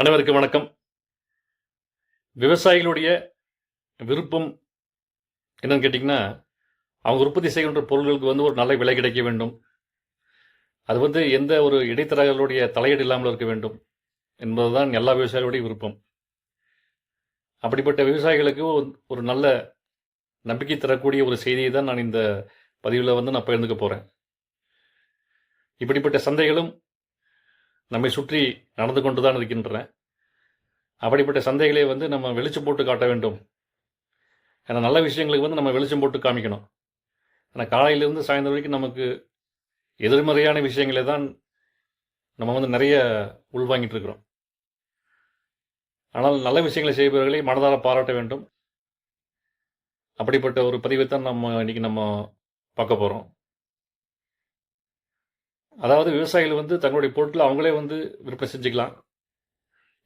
அனைவருக்கும் வணக்கம். விவசாயிகளுடைய விருப்பம் என்னன்னு கேட்டிங்கன்னா அவங்க உற்பத்தி செய்கின்ற பொருள்களுக்கு வந்து ஒரு நல்ல விலை கிடைக்க வேண்டும். அது வந்து எந்த ஒரு இடைத்தரகர்களுடைய தலையீடு இல்லாமல் இருக்க வேண்டும் என்பதுதான் எல்லா விவசாயிகளுடைய விருப்பம். அப்படிப்பட்ட விவசாயிகளுக்கு ஒரு- ஒரு நல்ல நம்பிக்கை தரக்கூடிய ஒரு செய்தியை தான் நான் இந்த பதிவில் வந்து நான் பகிர்ந்துக்க போகிறேன் இப்படிப்பட்ட சந்தைகளும் நம்மை சுற்றி நடந்து கொண்டு தான் இருக்கின்றன. அப்படிப்பட்ட சந்தைகளை வந்து நம்ம வெளிச்சம் போட்டு காட்ட வேண்டும். ஏன்னா நல்ல விஷயங்களுக்கு வந்து நம்ம வெளிச்சம் போட்டு காமிக்கணும். ஏன்னா காலையிலேருந்து சாயந்தரம் வரைக்கும் நமக்கு எதிர்மறையான விஷயங்களை தான் நம்ம வந்து நிறைய உள்வாங்கிட்டு இருக்கிறோம். ஆனால் நல்ல விஷயங்களை செய்பவர்களை மனதார பாராட்ட வேண்டும். அப்படிப்பட்ட ஒரு பதிவை தான் நம்ம இன்னைக்கு நம்ம பார்க்க போகிறோம் அதாவது விவசாயிகள் வந்து தங்களுடைய பொருட்களை அவங்களே வந்து விற்பனை செஞ்சுக்கலாம்.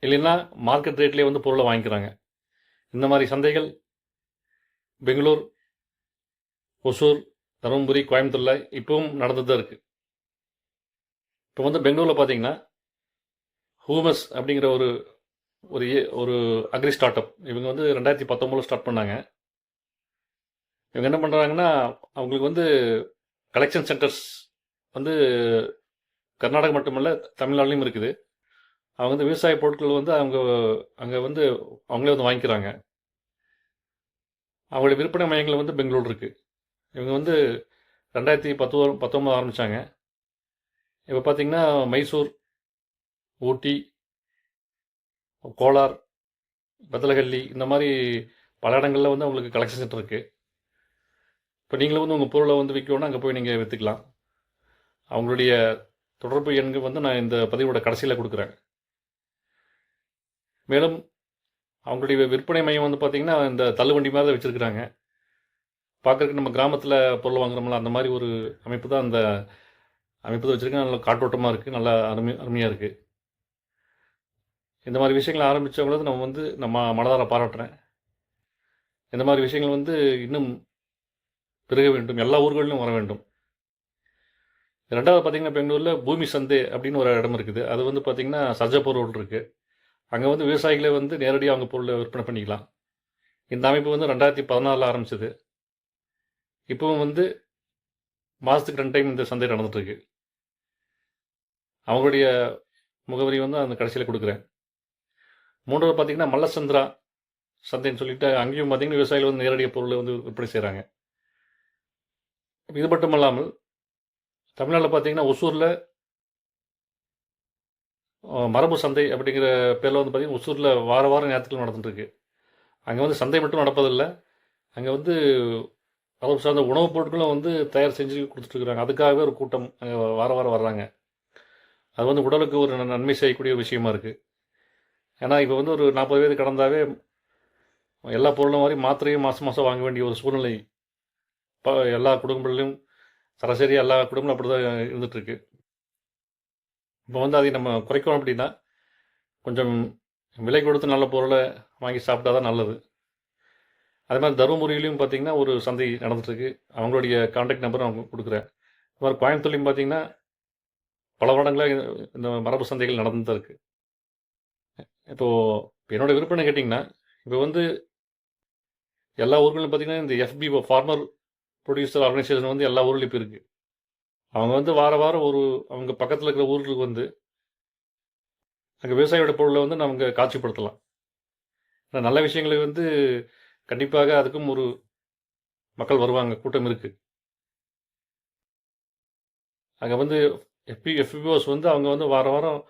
இல்லைன்னா மார்க்கெட் ரேட்லேயே வந்து பொருளை வாங்கிக்கிறாங்க. இந்த மாதிரி சந்தைகள் பெங்களூர் ஒசூர் தருமபுரி கோயம்புத்தூரில் இப்போவும் நடந்துட்டு தான் இருக்குது இப்போ வந்து பெங்களூரில் பார்த்தீங்கன்னா ஹூமஸ் அப்படிங்கிற ஒரு ஒரு ஏ- ஒரு அக்ரி ஸ்டார்ட் அப் இவங்க வந்து ரெண்டாயிரத்தி பத்தொம்போதில் ஸ்டார்ட் பண்ணாங்க. இவங்க என்ன பண்ணுறாங்கன்னா அவங்களுக்கு வந்து கலெக்ஷன் சென்டர்ஸ் வந்து கர்நாடகா மட்டுமல்ல தமிழ்நாட்டிலையும் இருக்குது. அவங்க வந்து விவசாய பொருட்கள் வந்து அவங்க அங்கே வந்து அவங்களே வந்து வாங்கிக்கிறாங்க. அவங்களுடைய விற்பனை மையங்கள் வந்து பெங்களூர் இருக்குது இவங்க வந்து ரெண்டாயிரத்தி பத்து பத்தொம்பது ஆரம்பித்தாங்க இப்போ பார்த்தீங்கன்னா மைசூர் ஊட்டி கோலார் பத்தலகல்லி இந்த மாதிரி பல இடங்களில் வந்து அவங்களுக்கு கலெக்ஷன் சென்டர் இருக்குது இப்போ நீங்களும் வந்து உங்கள் பொருளை வந்து விற்கணும்னா அங்கே போய் நீங்கள் விற்றுக்கலாம் அவங்களுடைய தொடர்பு எண்கள் வந்து நான் இந்த பதிவோட கடைசியில் கொடுக்குறேன். மேலும் அவங்களுடைய விற்பனை மையம் வந்து பார்த்திங்கன்னா இந்த தள்ளுவண்டி மாதிரி தான் வச்சுருக்குறாங்க. பார்க்குறதுக்கு நம்ம கிராமத்தில் பொருள் வாங்குறோம்ல அந்த மாதிரி ஒரு அமைப்பு தான் அந்த அமைப்பு தான் வச்சுருக்கேன் நல்ல காற்றோட்டமாக இருக்குது நல்லா அருமை அருமையாக இருக்குது இந்த மாதிரி விஷயங்களை ஆரம்பித்தவங்களது நம்ம வந்து நம்ம மனதார பாராட்டுறேன். இந்த மாதிரி விஷயங்கள் வந்து இன்னும் பெருக வேண்டும். எல்லா ஊர்களிலும் வர வேண்டும். ரெண்டாவது பார்த்தீங்கன்னா பெங்களூரில் பூமி சந்தை அப்படின்னு ஒரு இடம் இருக்குது. அது வந்து பார்த்தீங்கன்னா சர்ஜாப்பூர் ரோடு இருக்குது அங்கே வந்து விவசாயிகளே வந்து நேரடியாக அவங்க பொருளை விற்பனை பண்ணிக்கலாம். இந்த அமைப்பு வந்து ரெண்டாயிரத்தி பதினாலில் ஆரம்பிச்சது. இப்போவும் வந்து மாதத்துக்கு ரெண்டு டைம் இந்த சந்தை நடந்துட்டுருக்கு. அவங்களுடைய முகவரி வந்து அந்த கடைசியில் கொடுக்குறேன். மூன்றாவது பார்த்தீங்கன்னா மல்லசந்திரா சந்தைன்னு சொல்லிட்டு அங்கேயும் பார்த்திங்கன்னா விவசாயிகள் வந்து நேரடியாக பொருளை வந்து விற்பனை செய்கிறாங்க இது மட்டும் இல்லாமல் தமிழ்நாட்டில் பார்த்தீங்கன்னா ஒசூரில் மரபு சந்தை அப்படிங்கிற பேரில் வந்து பார்த்தீங்கன்னா ஒசூரில் வார வாரம் நேரத்தில் நடந்துட்டுருக்கு. அங்கே வந்து சந்தை மட்டும் நடப்பதில்லை. அங்கே வந்து மரபு சார்ந்த உணவுப் பொருட்களும் வந்து தயார் செஞ்சு கொடுத்துட்ருக்குறாங்க அதுக்காகவே ஒரு கூட்டம் அங்கே வார வாரம் வர்றாங்க. அது வந்து உடலுக்கு ஒரு நன்- நன்மை செய்யக்கூடிய விஷயமா இருக்குது ஏன்னா இப்போ வந்து ஒரு நாற்பது வயது கடந்தாவே எல்லா பொருளும் மாதிரி மாத்திரையும் மாதம் மாதம் வாங்க வேண்டிய ஒரு சூழ்நிலை. இப்போ எல்லா குடும்பங்களிலும் சராசரி எல்லா குடும்பமும் அப்படி தான் இருந்துகிட்ருக்கு இப்போ வந்து அதை நம்ம குறைக்கணும் அப்படின்னா கொஞ்சம் விலை கொடுத்து நல்ல பொருளை வாங்கி சாப்பிட்டா தான் நல்லது. அதே மாதிரி தருமபுரியிலையும் பார்த்தீங்கன்னா ஒரு சந்தை நடந்துட்டுருக்கு. அவங்களுடைய கான்டாக்ட் நம்பர் அவங்க கொடுக்குறேன். அது மாதிரி கோயம்புத்தூர்லையும் பார்த்தீங்கன்னா பல வருடங்களாக இந்த மரபு சந்தைகள் நடந்து தான் இருக்குது இப்போது என்னோட விருப்பம் கேட்டிங்கன்னா இப்போ வந்து எல்லா ஊர்களும் பார்த்தீங்கன்னா இந்த எஃபி ஃபார்மர் ப்ரொடியூசர் ஆர்கனைசேஷன் வந்து எல்லா ஊர்லேயும் இப்போ இருக்குது அவங்க வந்து வார வாரம் ஒரு அவங்க பக்கத்தில் இருக்கிற ஊர்களுக்கு வந்து அங்கே விவசாயியோட பொருளை வந்து நமக்கு காட்சிப்படுத்தலாம். ஆனால் நல்ல விஷயங்களுக்கு வந்து கண்டிப்பாக அதுக்கும் ஒரு மக்கள் வருவாங்க கூட்டம் இருக்குது அங்கே வந்து எஃபி எஃபிஓஸ் வந்து அவங்க வந்து வார வாரம்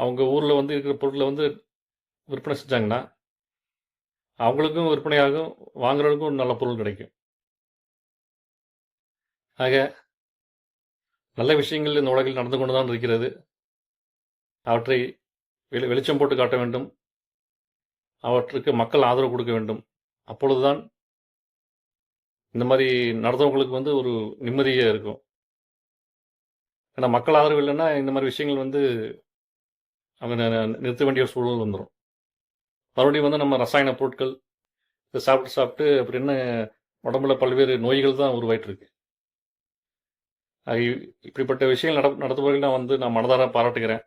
அவங்க ஊரில் வந்து இருக்கிற பொருளை வந்து விற்பனை செஞ்சாங்கன்னா அவங்களுக்கும் விற்பனையாகும் வாங்குறவங்களுக்கும் ஒரு நல்ல பொருள் கிடைக்கும். ஆக நல்ல விஷயங்கள் இந்த உலகில் நடந்து கொண்டு தான் இருக்கிறது. அவற்றை வெளி வெளிச்சம் போட்டு காட்ட வேண்டும். அவற்றுக்கு மக்கள் ஆதரவு கொடுக்க வேண்டும். அப்பொழுதுதான் இந்த மாதிரி நடந்தவங்களுக்கு வந்து ஒரு நிம்மதியாக இருக்கும். ஏன்னா மக்கள் ஆதரவு இல்லைன்னா இந்த மாதிரி விஷயங்கள் வந்து அவங்க நிறுத்த வேண்டிய ஒரு சூழல் வந்துடும் மறுபடியும் வந்து நம்ம ரசாயன பொருட்கள் இதை சாப்பிட்டு சாப்பிட்டு அப்படின்னு உடம்புல பல்வேறு நோய்கள் தான் உருவாயிட்டு இருக்கு. இப்படிப்பட்ட விஷயங்கள் நட நடத்துபவர்கள் நான் வந்து நான் மனதார பாராட்டுகிறேன்.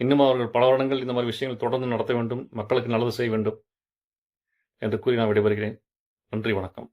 இன்னும் அவர்கள் பல வருடங்கள் இந்த மாதிரி விஷயங்கள் தொடர்ந்து நடத்த வேண்டும் மக்களுக்கு நல்லது செய்ய வேண்டும் என்று கூறி நான் விடைபெறுகிறேன். நன்றி வணக்கம்.